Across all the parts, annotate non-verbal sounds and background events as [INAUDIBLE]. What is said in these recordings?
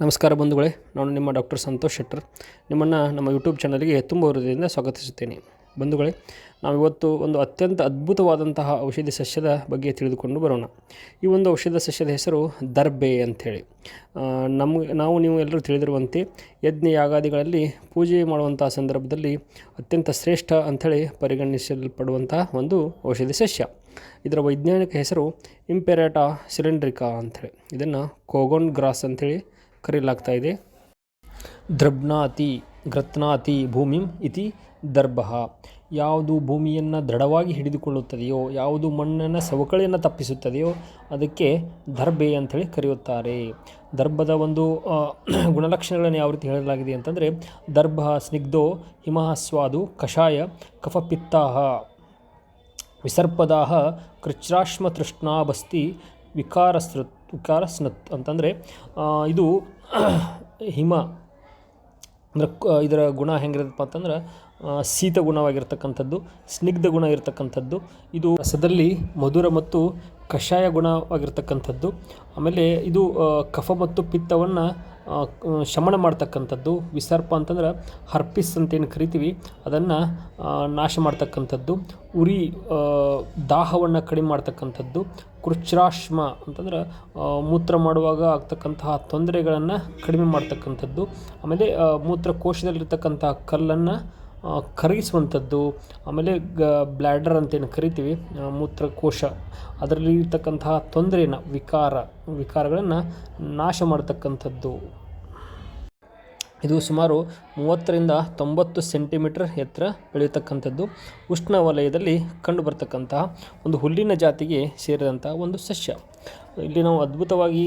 ನಮಸ್ಕಾರ ಬಂಧುಗಳೇ, ನಾನು ನಿಮ್ಮ ಡಾಕ್ಟರ್ ಸಂತೋಷ್ ಶೆಟ್ಟರ್. ನಿಮ್ಮನ್ನು ನಮ್ಮ ಯೂಟ್ಯೂಬ್ ಚಾನಲ್ಗೆ ತುಂಬ ಹೃದಯದಿಂದ ಸ್ವಾಗತಿಸುತ್ತೇನೆ. ಬಂಧುಗಳೇ, ನಾವಿವತ್ತು ಒಂದು ಅತ್ಯಂತ ಅದ್ಭುತವಾದಂತಹ ಔಷಧಿ ಸಸ್ಯದ ಬಗ್ಗೆ ತಿಳಿದುಕೊಂಡು ಬರೋಣ. ಈ ಒಂದು ಔಷಧ ಸಸ್ಯದ ಹೆಸರು ದರ್ಬೆ ಅಂಥೇಳಿ. ನಮಗೆ, ನಾವು ನೀವು ಎಲ್ಲರೂ ತಿಳಿದಿರುವಂತೆ ಯಜ್ಞ ಯಾಗಾದಿಗಳಲ್ಲಿ ಪೂಜೆ ಮಾಡುವಂಥ ಸಂದರ್ಭದಲ್ಲಿ ಅತ್ಯಂತ ಶ್ರೇಷ್ಠ ಅಂಥೇಳಿ ಪರಿಗಣಿಸಲ್ಪಡುವಂತಹ ಒಂದು ಔಷಧಿ ಸಸ್ಯ. ಇದರ ವೈಜ್ಞಾನಿಕ ಹೆಸರು ಇಂಪೆರಾಟಾ ಸಿಲಿಂಡ್ರಿಕಾ ಅಂಥೇಳಿ. ಇದನ್ನು ಕೋಗೋನ್ ಗ್ರಾಸ್ ಅಂಥೇಳಿ ಕರೆಯಲಾಗ್ತಾ ಇದೆ ದ್ರಬ್ನಾತಿ ಗ್ರತ್ನಾತಿ ಭೂಮಿಂ ಇತಿ ದರ್ಭ. ಯಾವುದು ಭೂಮಿಯನ್ನು ದೃಢವಾಗಿ ಹಿಡಿದುಕೊಳ್ಳುತ್ತದೆಯೋ, ಯಾವುದು ಮಣ್ಣನ್ನು ಸವಕಳಿಯನ್ನು ತಪ್ಪಿಸುತ್ತದೆಯೋ, ಅದಕ್ಕೆ ದರ್ಬೆ ಅಂಥೇಳಿ ಕರೆಯುತ್ತಾರೆ. ದರ್ಭದ ಒಂದು ಗುಣಲಕ್ಷಣಗಳನ್ನು ಯಾವ ರೀತಿ ಹೇಳಲಾಗಿದೆ ಅಂತಂದರೆ, ದರ್ಭ ಸ್ನಿಗ್ಧೋ ಹಿಮಹಸ್ವಾದು ಕಷಾಯ ಕಫಪಿತ್ತಾಹ. ವಿಸರ್ಪದಾಹ ಕೃಚ್ರಾಶ್ಮತೃಷ್ಣಾಬಸ್ತಿ ವಿಕಾರಸ್ರತ್ ವಿಕಾರಸ್ನತ್ ಅಂತಂದರೆ ಇದು [CLEARS THROAT] ಹಿಮ ಅಂದರೆ ಇದರ ಗುಣ ಹೆಂಗಿರುತ್ತಪ್ಪ ಅಂತಂದ್ರೆ ಶೀತ ಗುಣವಾಗಿರ್ತಕ್ಕಂಥದ್ದು, ಸ್ನಿಗ್ಧ ಗುಣ ಇರತಕ್ಕಂಥದ್ದು, ಇದು ರಸದಲ್ಲಿ ಮಧುರ ಮತ್ತು ಕಷಾಯ ಗುಣವಾಗಿರ್ತಕ್ಕಂಥದ್ದು, ಆಮೇಲೆ ಇದು ಕಫ ಮತ್ತು ಪಿತ್ತವನ್ನು ಶಮನ ಮಾಡ್ತಕ್ಕಂಥದ್ದು, ವಿಸರ್ಪ ಅಂತಂದ್ರೆ ಹರ್ಪಿಸ್ ಅಂತೇನು ಕರಿತೀವಿ, ಅದನ್ನು ನಾಶ ಮಾಡ್ತಕ್ಕಂಥದ್ದು, ಉರಿ ದಾಹವನ್ನು ಕಡಿಮೆ ಮಾಡ್ತಕ್ಕಂಥದ್ದು ಕೃಚ್ರಾಶ್ಮ ಅಂತಂದ್ರೆ ಮೂತ್ರ ಮಾಡುವಾಗ ಆಗ್ತಕ್ಕಂತಹ ತೊಂದರೆಗಳನ್ನು ಕಡಿಮೆ ಮಾಡ್ತಕ್ಕಂಥದ್ದು, ಆಮೇಲೆ ಮೂತ್ರಕೋಶದಲ್ಲಿರ್ತಕ್ಕಂತಹ ಕಲ್ಲನ್ನು ಕರಗಿಸುವಂಥದ್ದು, ಆಮೇಲೆ ಗ ಬ್ಲ್ಯಾಡರ್ ಅಂತೇನು ಕರಿತೀವಿ ಮೂತ್ರಕೋಶ. ಅದರಲ್ಲಿ ಇರ್ತಕ್ಕಂತಹ ತೊಂದರೆನ, ವಿಕಾರ, ವಿಕಾರಗಳನ್ನು ನಾಶ ಮಾಡ್ತಕ್ಕಂಥದ್ದು. ಇದು ಸುಮಾರು ಮೂವತ್ತರಿಂದ ತೊಂಬತ್ತು ಸೆಂಟಿಮೀಟರ್ ಎತ್ತರ ಬೆಳೆಯತಕ್ಕಂಥದ್ದು ಉಷ್ಣವಲಯದಲ್ಲಿ ಕಂಡುಬರ್ತಕ್ಕಂತಹ ಒಂದು ಹುಲ್ಲಿನ ಜಾತಿಗೆ ಸೇರಿದಂಥ ಒಂದು ಸಸ್ಯ. ಇಲ್ಲಿ ನಾವು ಅದ್ಭುತವಾಗಿ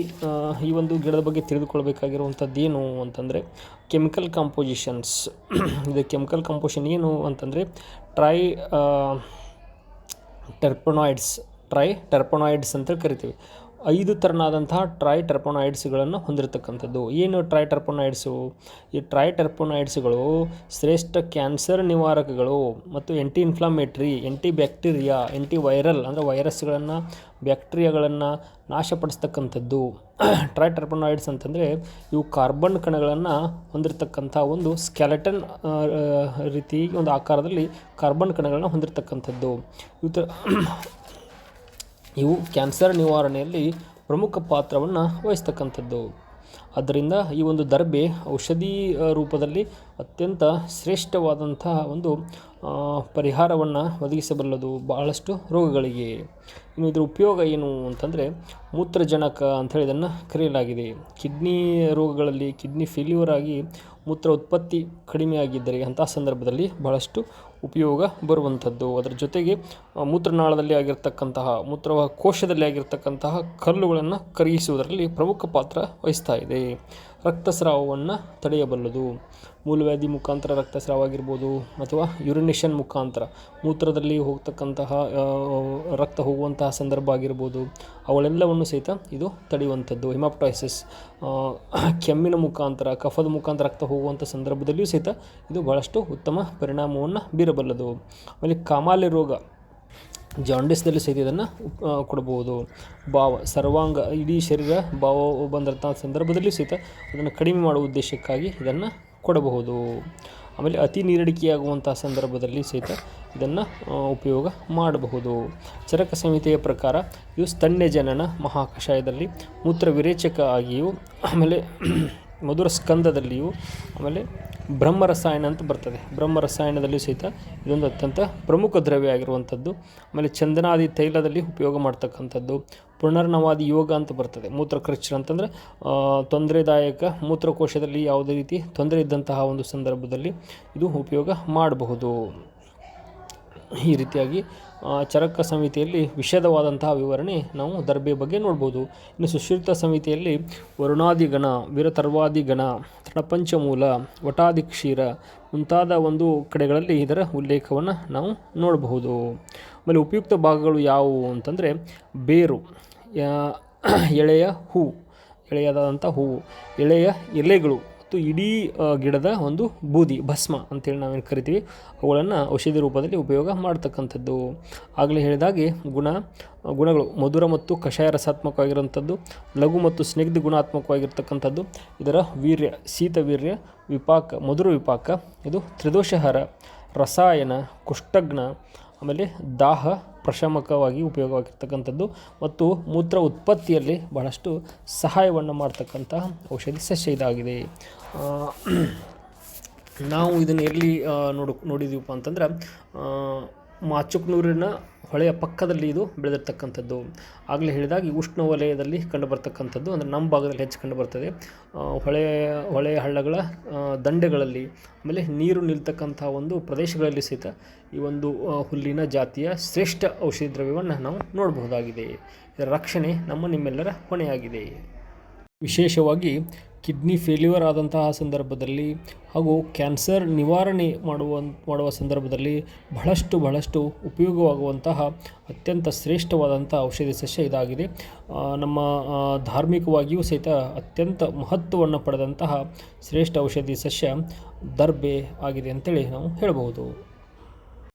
ಈ ಒಂದು ಗಿಡದ ಬಗ್ಗೆ ತಿಳಿದುಕೊಳ್ಬೇಕಾಗಿರುವಂಥದ್ದು [CLEARS THROAT] ಏನು ಅಂತಂದರೆ ಕೆಮಿಕಲ್ ಕಾಂಪೋಸಿಷನ್ಸ್ ಇದು ಕೆಮಿಕಲ್ ಕಾಂಪೋಸಿಷನ್ ಏನು ಅಂತಂದರೆ ಟ್ರೈ ಟೆರ್ಪೊನಾಯ್ಡ್ಸ್ ಟ್ರೈ ಟರ್ಪನಾಯ್ಡ್ಸ್ ಅಂತ ಕರಿತೀವಿ. ಐದು ಥರನಾದಂತಹ ಟ್ರೈ ಟರ್ಪೊನಾಯ್ಡ್ಸ್ಗಳನ್ನು ಹೊಂದಿರತಕ್ಕಂಥದ್ದು. ಏನು ಟ್ರೈ ಟರ್ಪೊನಾಯ್ಡ್ಸು ಈ ಟ್ರೈ ಟರ್ಪೊನಾಯ್ಡ್ಸ್ಗಳು ಶ್ರೇಷ್ಠ ಕ್ಯಾನ್ಸರ್ ನಿವಾರಕಗಳು ಮತ್ತು anti inflammatory anti bacteria anti viral ಅಂದರೆ ವೈರಸ್ಗಳನ್ನು ಬ್ಯಾಕ್ಟೀರಿಯಾಗಳನ್ನು ನಾಶಪಡಿಸ್ತಕ್ಕಂಥದ್ದು. ಟ್ರೈ ಟರ್ಪೊನಾಯ್ಡ್ಸ್ ಅಂತಂದರೆ ಇವು ಕಾರ್ಬನ್ ಕಣಗಳನ್ನು ಹೊಂದಿರತಕ್ಕಂಥ ಒಂದು ಸ್ಕೆಲೆಟನ್ ರೀತಿ ಒಂದು ಆಕಾರದಲ್ಲಿ ಕಾರ್ಬನ್ ಕಣಗಳನ್ನು ಹೊಂದಿರತಕ್ಕಂಥದ್ದು. ಇವು ಇವು ಕ್ಯಾನ್ಸರ್ ನಿವಾರಣೆಯಲ್ಲಿ ಪ್ರಮುಖ ಪಾತ್ರವನ್ನು ವಹಿಸ್ತಕ್ಕಂಥದ್ದು. ಆದ್ದರಿಂದ ಈ ಒಂದು ದರ್ಬೆ ಔಷಧಿ ರೂಪದಲ್ಲಿ ಅತ್ಯಂತ ಶ್ರೇಷ್ಠವಾದಂತಹ ಒಂದು ಪರಿಹಾರವನ್ನು ಒದಗಿಸಬಲ್ಲದು ಬಹಳಷ್ಟು ರೋಗಗಳಿಗೆ. ಇನ್ನು ಇದರ ಉಪಯೋಗ ಏನು ಅಂತಂದರೆ ಮೂತ್ರಜನಕ ಅಂಥೇಳಿ ಇದನ್ನು ಕರೆಯಲಾಗಿದೆ. ಕಿಡ್ನಿ ರೋಗಗಳಲ್ಲಿ ಕಿಡ್ನಿ ಫೇಲ್ಯೂರ್ ಆಗಿ ಮೂತ್ರ ಉತ್ಪತ್ತಿ ಕಡಿಮೆ ಆಗಿದ್ದರೆ ಅಂತಹ ಸಂದರ್ಭದಲ್ಲಿ ಬಹಳಷ್ಟು ಉಪಯೋಗ ಬರುವಂಥದ್ದು. ಅದರ ಜೊತೆಗೆ ಮೂತ್ರನಾಳದಲ್ಲಿ ಆಗಿರ್ತಕ್ಕಂತಹ ಮೂತ್ರ ಕೋಶದಲ್ಲಿ ಆಗಿರ್ತಕ್ಕಂತಹ ಕಲ್ಲುಗಳನ್ನು ಕರಗಿಸುವುದರಲ್ಲಿ ಪ್ರಮುಖ ಪಾತ್ರ ವಹಿಸ್ತಾ ಇದೆ. ರಕ್ತಸ್ರಾವವನ್ನು ತಡೆಯಬಲ್ಲದು. ಮೂಲವ್ಯಾಧಿ ಮುಖಾಂತರ ರಕ್ತಸ್ರಾವ ಆಗಿರ್ಬೋದು ಅಥವಾ ಯುರಿನೇಷನ್ ಮುಖಾಂತರ. ಮೂತ್ರದಲ್ಲಿ ಹೋಗ್ತಕ್ಕಂತಹ ರಕ್ತ ಹೋಗುವಂತಹ ಸಂದರ್ಭ ಆಗಿರ್ಬೋದು. ಅವುಗಳೆಲ್ಲವನ್ನು ಸಹಿತ ಇದು ತಡೆಯುವಂಥದ್ದು. ಹಿಮಾಪ್ಟಾಯ್ಸಿಸ್ ಕೆಮ್ಮಿನ ಮುಖಾಂತರ, ಕಫದ ಮುಖಾಂತರ ರಕ್ತ ಹೋಗುವಂಥ ಸಂದರ್ಭದಲ್ಲಿಯೂ ಸಹಿತ ಇದು ಬಹಳಷ್ಟು ಉತ್ತಮ ಪರಿಣಾಮವನ್ನು ಬೀರಬಲ್ಲದು. ಆಮೇಲೆ ಕಾಮಾಲೆ ರೋಗ. ಜಾಂಡಿಸ್ದಲ್ಲಿ ಸಹಿತ ಇದನ್ನು ಕೊಡಬಹುದು ಭಾವ, ಸರ್ವಾಂಗ, ಇಡೀ ಶರೀರ ಭಾವ ಬಂದಂಥ ಸಂದರ್ಭದಲ್ಲಿ ಸಹಿತ ಅದನ್ನು ಕಡಿಮೆ ಮಾಡುವ ಉದ್ದೇಶಕ್ಕಾಗಿ ಇದನ್ನು ಕೊಡಬಹುದು. ಆಮೇಲೆ ಅತಿ ನೀರಡಿಕೆಯಾಗುವಂಥ ಸಂದರ್ಭದಲ್ಲಿ ಸಹಿತ ಇದನ್ನು ಉಪಯೋಗ ಮಾಡಬಹುದು. ಚರಕ ಸಂಹಿತೆಯ ಪ್ರಕಾರ, ಇವು ಸ್ತನ್ಯ ಜನನ ಮಹಾಕಷಾಯದಲ್ಲಿ ಮೂತ್ರ ವಿರೇಚಕ ಆಗಿಯೂ, ಆಮೇಲೆ ಮಧುರ ಸ್ಕಂದದಲ್ಲಿಯೂ ಆಮೇಲೆ ಬ್ರಹ್ಮ ರಸಾಯನ ಅಂತ ಬರ್ತದೆ. ಬ್ರಹ್ಮ ರಸಾಯನದಲ್ಲಿಯೂ ಸಹಿತ ಇದೊಂದು ಅತ್ಯಂತ ಪ್ರಮುಖ ದ್ರವ್ಯ ಆಗಿರುವಂಥದ್ದು. ಆಮೇಲೆ ಚಂದನಾದಿ ತೈಲದಲ್ಲಿ ಉಪಯೋಗ ಮಾಡ್ತಕ್ಕಂಥದ್ದು. ಪುನರ್ನವಾದಿ ಯೋಗ ಅಂತ ಬರ್ತದೆ. ಮೂತ್ರಕೃಚ್ಛ ಅಂತಂದರೆ ತೊಂದರೆದಾಯಕ ಮೂತ್ರಕೋಶದಲ್ಲಿ ಯಾವುದೇ ರೀತಿ ತೊಂದರೆ ಇದ್ದಂತಹ ಒಂದು ಸಂದರ್ಭದಲ್ಲಿ ಇದು ಉಪಯೋಗ ಮಾಡಬಹುದು. ಈ ರೀತಿಯಾಗಿ ಚರಕ ಸಮಿತಿಯಲ್ಲಿ ವಿಷದವಾದಂತಹ ವಿವರಣೆ ನಾವು ದರ್ಬೆ ಬಗ್ಗೆ ನೋಡ್ಬೋದು. ಇನ್ನು ಸುಶ್ರುತ ಸಮಿತಿಯಲ್ಲಿ ವರುಣಾದಿಗಣ ಗಣ ವೀರತರ್ವಾದಿ ಗಣ ತೃಣಪಂಚಮೂಲ ವಟಾದಿ ಕ್ಷೀರ ಮುಂತಾದ ಒಂದು ಕಡೆಗಳಲ್ಲಿ ಇದರ ಉಲ್ಲೇಖವನ್ನು ನಾವು ನೋಡಬಹುದು. ಆಮೇಲೆ ಉಪಯುಕ್ತ ಭಾಗಗಳು ಯಾವುವು ಅಂತಂದರೆ, ಬೇರು ಎಳೆಯ ಹೂ ಎಳೆಯದಾದಂಥ ಹೂವು, ಎಳೆಯ ಎಲೆಗಳು ಮತ್ತು ಇಡೀ ಗಿಡದ ಒಂದು ಬೂದಿ, ಭಸ್ಮ ಅಂತೇಳಿ ನಾವೇನು ಕರಿತೀವಿ, ಅವುಗಳನ್ನು ಔಷಧಿ ರೂಪದಲ್ಲಿ ಉಪಯೋಗ ಮಾಡ್ತಕ್ಕಂಥದ್ದು. ಆಗಲೇ ಹೇಳಿದಾಗೆ ಗುಣ ಗುಣಗಳು ಮಧುರ ಮತ್ತು ಕಷಾಯ ರಸಾತ್ಮಕವಾಗಿರುವಂಥದ್ದು, ಲಘು ಮತ್ತು ಸ್ನಿಗ್ಧ ಗುಣಾತ್ಮಕವಾಗಿರ್ತಕ್ಕಂಥದ್ದು, ಇದರ ವೀರ್ಯ, ಶೀತ ವೀರ್ಯ, ವಿಪಾಕ, ಮಧುರ ವಿಪಾಕ, ಇದು ತ್ರಿದೋಷಹರ, ರಸಾಯನ ಕುಷ್ಠಗ್ನ ಆಮೇಲೆ ದಾಹ ಪ್ರಶಮಕವಾಗಿ ಉಪಯೋಗವಾಗಿರ್ತಕ್ಕಂಥದ್ದು ಮತ್ತು ಮೂತ್ರ ಉತ್ಪತ್ತಿಯಲ್ಲಿ ಬಹಳಷ್ಟು ಸಹಾಯವನ್ನು ಮಾಡ್ತಕ್ಕಂತಹ ಔಷಧಿ ಸಸ್ಯ ಇದಾಗಿದೆ. ನಾವು ಇದನ್ನು ಎಲ್ಲಿ ನೋಡ್ ನೋಡು, ನೋಡಿದೀವಪ್ಪ ಅಂತಂದ್ರೆ ಮಾಚುಕ್ನೂರಿನ ಹೊಳೆಯ ಪಕ್ಕದಲ್ಲಿ ಇದು ಬೆಳೆದಿರ್ತಕ್ಕಂಥದ್ದು. ಆಗಲೇ ಹೇಳಿದಾಗ ಈ ಉಷ್ಣವಲಯದಲ್ಲಿ ಕಂಡುಬರ್ತಕ್ಕಂಥದ್ದು, ಅಂದರೆ ನಮ್ಮ ಭಾಗದಲ್ಲಿ ಹೆಚ್ಚು ಕಂಡುಬರ್ತದೆ. ಹೊಳೆ ಹೊಳೆಯ ಹಳ್ಳಗಳ ದಂಡೆಗಳಲ್ಲಿ, ಆಮೇಲೆ ನೀರು ನಿಲ್ತಕ್ಕಂಥ ಒಂದು ಪ್ರದೇಶಗಳಲ್ಲಿ ಸಹಿತ ಈ ಒಂದು ಹುಲ್ಲಿನ ಜಾತಿಯ ಶ್ರೇಷ್ಠ ಔಷಧಿ ದ್ರವ್ಯವನ್ನು ನಾವು ನೋಡಬಹುದಾಗಿದೆ. ಇದರ ರಕ್ಷಣೆ ನಮ್ಮ ನಿಮ್ಮೆಲ್ಲರ ಹೊಣೆಯಾಗಿದೆ. ವಿಶೇಷವಾಗಿ ಕಿಡ್ನಿ ಫೇಲ್ಯೂರ್ ಆದಂತಹ ಸಂದರ್ಭದಲ್ಲಿ ಹಾಗೂ ಕ್ಯಾನ್ಸರ್ ನಿವಾರಣೆ ಮಾಡುವ ಮಾಡುವ ಸಂದರ್ಭದಲ್ಲಿ ಬಹಳಷ್ಟು ಬಹಳಷ್ಟು ಉಪಯೋಗವಾಗುವಂತಹ ಅತ್ಯಂತ ಶ್ರೇಷ್ಠವಾದಂಥ ಔಷಧಿ ಸಸ್ಯ ಇದಾಗಿದೆ. ನಮ್ಮ ಧಾರ್ಮಿಕವಾಗಿಯೂ ಸಹಿತ ಅತ್ಯಂತ ಮಹತ್ವವನ್ನು ಪಡೆದಂತಹ ಶ್ರೇಷ್ಠ ಔಷಧಿ ಸಸ್ಯ ದರ್ಬೆ ಆಗಿದೆ ಅಂತೇಳಿ ನಾವು ಹೇಳಬಹುದು.